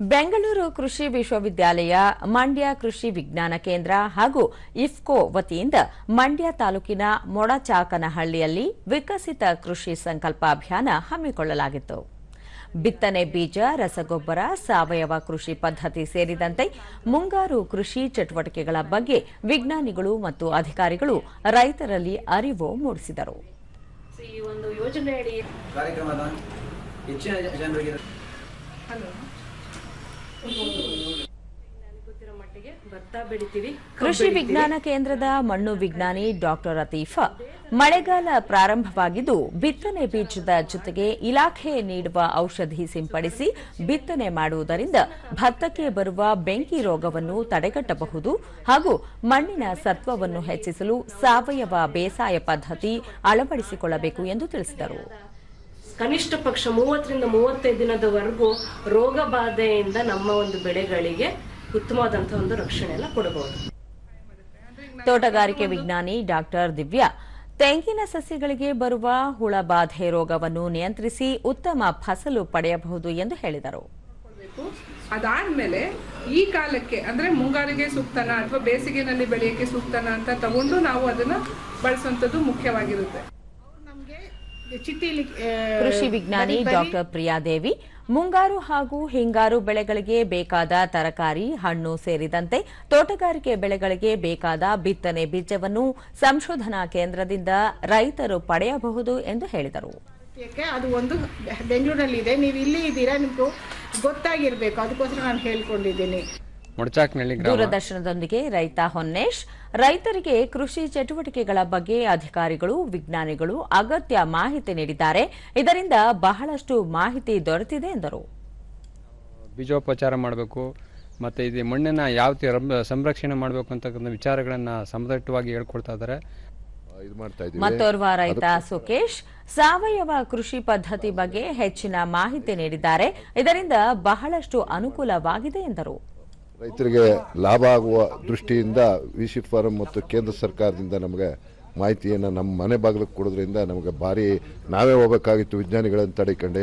ಬೆಂಗಳೂರು ಕೃಷಿ ವಿಶ್ವವಿದ್ಯಾಲಯ ಮಂಡ್ಯ ಕೃಷಿ ವಿಜ್ಞಾನ ಕೇಂದ್ರ ಹಾಗೂ ಇಫ್ಕೋ ವತಿಯಿಂದ ಮಂಡ್ಯ ತಾಲೂಕಿನ ಮೊಡಚಾಕನಹಳ್ಳಿಯಲ್ಲಿ ವಿಕಸಿತ ಕೃಷಿ ಸಂಕಲ್ಪ ಅಭಿಯಾನ ಹಮ್ಮಿಕೊಳ್ಳಲಾಗಿತ್ತು. ಬಿತ್ತನೆ ಬೀಜ ರಸಗೊಬ್ಬರ ಸಾವಯವ ಕೃಷಿ ಪದ್ಧತಿ ಸೇರಿದಂತೆ ಮುಂಗಾರು ಕೃಷಿ ಚಟುವಟಿಕೆಗಳ ಬಗ್ಗೆ ವಿಜ್ಞಾನಿಗಳು ಮತ್ತು ಅಧಿಕಾರಿಗಳು ರೈತರಲ್ಲಿ ಅರಿವು ಮೂಡಿಸಿದರು. ಈ ಒಂದು ಯೋಜನೆಯಡಿ ಕಾರ್ಯಕ್ರಮದ ಹೆಚ್ಚಿನ ಕೃಷಿ ವಿಜ್ಞಾನ ಕೇಂದ್ರದ ಮಣ್ಣು ವಿಜ್ಞಾನಿ ಡಾಕ್ಟರ್ ಅತೀಫ, ಮಳೆಗಾಲ ಪ್ರಾರಂಭವಾಗಿದ್ದು ಬಿತ್ತನೆ ಬೀಜದ ಜೊತೆಗೆ ಇಲಾಖೆ ನೀಡುವ ಔಷಧಿ ಸಿಂಪಡಿಸಿ ಬಿತ್ತನೆ ಮಾಡುವುದರಿಂದ ಭತ್ತಕ್ಕೆ ಬರುವ ಬೆಂಕಿ ರೋಗವನ್ನು ತಡೆಗಟ್ಟಬಹುದು ಹಾಗೂ ಮಣ್ಣಿನ ಸತ್ವವನ್ನು ಹೆಚ್ಚಿಸಲು ಸಾವಯವ ಬೇಸಾಯ ಪದ್ಧತಿ ಅಳವಡಿಸಿಕೊಳ್ಳಬೇಕು ಎಂದು ತಿಳಿಸಿದರು. ಕನಿಷ್ಠ ಪಕ್ಷ ಮೂವತ್ತರಿಂದ ಮೂವತ್ತೈದು ದಿನದವರೆಗೂ ರೋಗ ಬಾಧೆಯಿಂದ ನಮ್ಮ ಒಂದು ಬೆಳೆಗಳಿಗೆ ಉತ್ತಮವಾದಂತಹ ಒಂದು ರಕ್ಷಣೆಯನ್ನು ಕೊಡಬಹುದು. ತೋಟಗಾರಿಕೆ ವಿಜ್ಞಾನಿ ಡಾಕ್ಟರ್ ದಿವ್ಯಾ ತೆಂಗಿನ ಸಸ್ಯಗಳಿಗೆ ಬರುವ ಹುಳ ಬಾಧೆ ರೋಗವನ್ನು ನಿಯಂತ್ರಿಸಿ ಉತ್ತಮ ಫಸಲು ಪಡೆಯಬಹುದು ಎಂದು ಹೇಳಿದರು. ಅದಾದ್ಮೇಲೆ ಈ ಕಾಲಕ್ಕೆ ಅಂದ್ರೆ ಮುಂಗಾರಿಗೆ ಸೂಕ್ತನ ಅಥವಾ ಬೇಸಿಗೆನಲ್ಲಿ ಬೆಳೆಯಕ್ಕೆ ಸೂಕ್ತನ ಅಂತ ತಗೊಂಡು ನಾವು ಅದನ್ನ ಬಳಸುವಂತದ್ದು ಮುಖ್ಯವಾಗಿರುತ್ತೆ. ಕೃಷಿ ವಿಜ್ಞಾನಿ ಡಾಕ್ಟರ್ ಪ್ರಿಯಾದೇವಿ ಮುಂಗಾರು ಹಾಗೂ ಹಿಂಗಾರು ಬೆಳೆಗಳಿಗೆ ಬೇಕಾದ ತರಕಾರಿ ಹಣ್ಣು ಸೇರಿದಂತೆ ತೋಟಗಾರಿಕೆ ಬೆಳೆಗಳಿಗೆ ಬೇಕಾದ ಬಿತ್ತನೆ ಬೀಜವನ್ನು ಸಂಶೋಧನಾ ಕೇಂದ್ರದಿಂದ ರೈತರು ಪಡೆಯಬಹುದು ಎಂದು ಹೇಳಿದರು. ಅದು ಒಂದು ಬೆಂಗಳೂರಲ್ಲಿ ಇದೆ ನೀವು ಇಲ್ಲಿ ಇದ್ದೀರಾ? ನಿಮ್ಗೂ ಗೊತ್ತಾಗಿರ್ಬೇಕು. ಅದಕ್ಕೋಸ್ಕರ ನಾನು ಹೇಳ್ಕೊಂಡಿದ್ದೀನಿ. ದೂರದರ್ಶನದೊಂದಿಗೆ ರೈತ ಹೊನ್ನೇಶ್. ರೈತರಿಗೆ ಕೃಷಿ ಚಟುವಟಿಕೆಗಳ ಬಗ್ಗೆ ಅಧಿಕಾರಿಗಳು ವಿಜ್ಞಾನಿಗಳು ಅಗತ್ಯ ಮಾಹಿತಿ ನೀಡಿದ್ದಾರೆ. ಇದರಿಂದ ಬಹಳಷ್ಟು ಮಾಹಿತಿ ದೊರೆತಿದೆ ಎಂದರು. ಬೀಜೋಪಚಾರ ಮಾಡಬೇಕು ಮತ್ತು ಇದು ಮಣ್ಣನ್ನು ಯಾವ ರೀತಿ ಸಂರಕ್ಷಣೆ ಮಾಡಬೇಕು ಅಂತಕ್ಕಂಥ ವಿಚಾರಗಳನ್ನು ಸಮದಟ್ಟವಾಗಿ ಹೇಳ್ಕೊಡ್ತಾ ಇದ್ದಾರೆ. ಇದು ಮಾಡ್ತಾ ಇದ್ದೀವಿ. ಮತ್ತೋರ್ವ ರೈತ ಸುಕೇಶ್ ಸಾವಯವ ಕೃಷಿ ಪದ್ಧತಿ ಬಗ್ಗೆ ಹೆಚ್ಚಿನ ಮಾಹಿತಿ ನೀಡಿದ್ದಾರೆ. ಇದರಿಂದ ಬಹಳಷ್ಟು ಅನುಕೂಲವಾಗಿದೆ ಎಂದರು. ರೈತರಿಗೆ ಲಾಭ ಆಗುವ ದೃಷ್ಟಿಯಿಂದ ವಿಶಿ ಫಾರಂ ಮತ್ತು ಕೇಂದ್ರ ಸರ್ಕಾರದಿಂದ ನಮಗೆ ಮಾಹಿತಿಯನ್ನು ನಮ್ಮ ಮನೆ ಬಾಗಿಲಿಗೆ ಕೊಡೋದ್ರಿಂದ ನಮಗೆ ಭಾರಿ ನಾವೇ ಹೋಗಬೇಕಾಗಿತ್ತು ವಿಜ್ಞಾನಿಗಳನ್ನು ತಡೆಕೊಂಡು.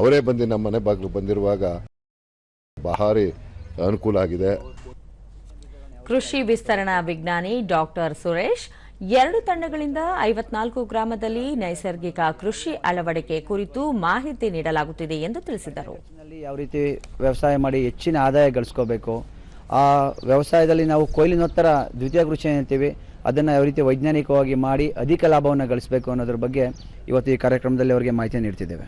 ಅವರೇ ಬಂದು ನಮ್ಮ ಮನೆ ಬಾಗಿಲು ಬಂದಿರುವಾಗ ಭಾರಿ ಅನುಕೂಲ ಆಗಿದೆ. ಕೃಷಿ ವಿಸ್ತರಣಾ ವಿಜ್ಞಾನಿ ಡಾಕ್ಟರ್ ಸುರೇಶ್ ಎರಡು ತಂಡಗಳಿಂದ ಐವತ್ನಾಲ್ಕು ಗ್ರಾಮದಲ್ಲಿ ನೈಸರ್ಗಿಕ ಕೃಷಿ ಅಳವಡಿಕೆ ಕುರಿತು ಮಾಹಿತಿ ನೀಡಲಾಗುತ್ತಿದೆ ಎಂದು ತಿಳಿಸಿದರು. ಯಾವ ರೀತಿ ವ್ಯವಸಾಯ ಮಾಡಿ ಹೆಚ್ಚಿನ ಆದಾಯ ಗಳಿಸ್ಕೋಬೇಕು ಆ ವ್ಯವಸಾಯದಲ್ಲಿ ನಾವು ಕೊಯ್ಲಿನೋತ್ತರ ದ್ವಿತೀಯ ಕೃಷಿ ಅಂತೀವಿ ಅದನ್ನು ಯಾವ ರೀತಿ ವೈಜ್ಞಾನಿಕವಾಗಿ ಮಾಡಿ ಅಧಿಕ ಲಾಭವನ್ನು ಗಳಿಸಬೇಕು ಅನ್ನೋದ್ರ ಬಗ್ಗೆ ಇವತ್ತು ಈ ಕಾರ್ಯಕ್ರಮದಲ್ಲಿ ಅವರಿಗೆ ಮಾಹಿತಿ ನೀಡ್ತಿದ್ದೇವೆ.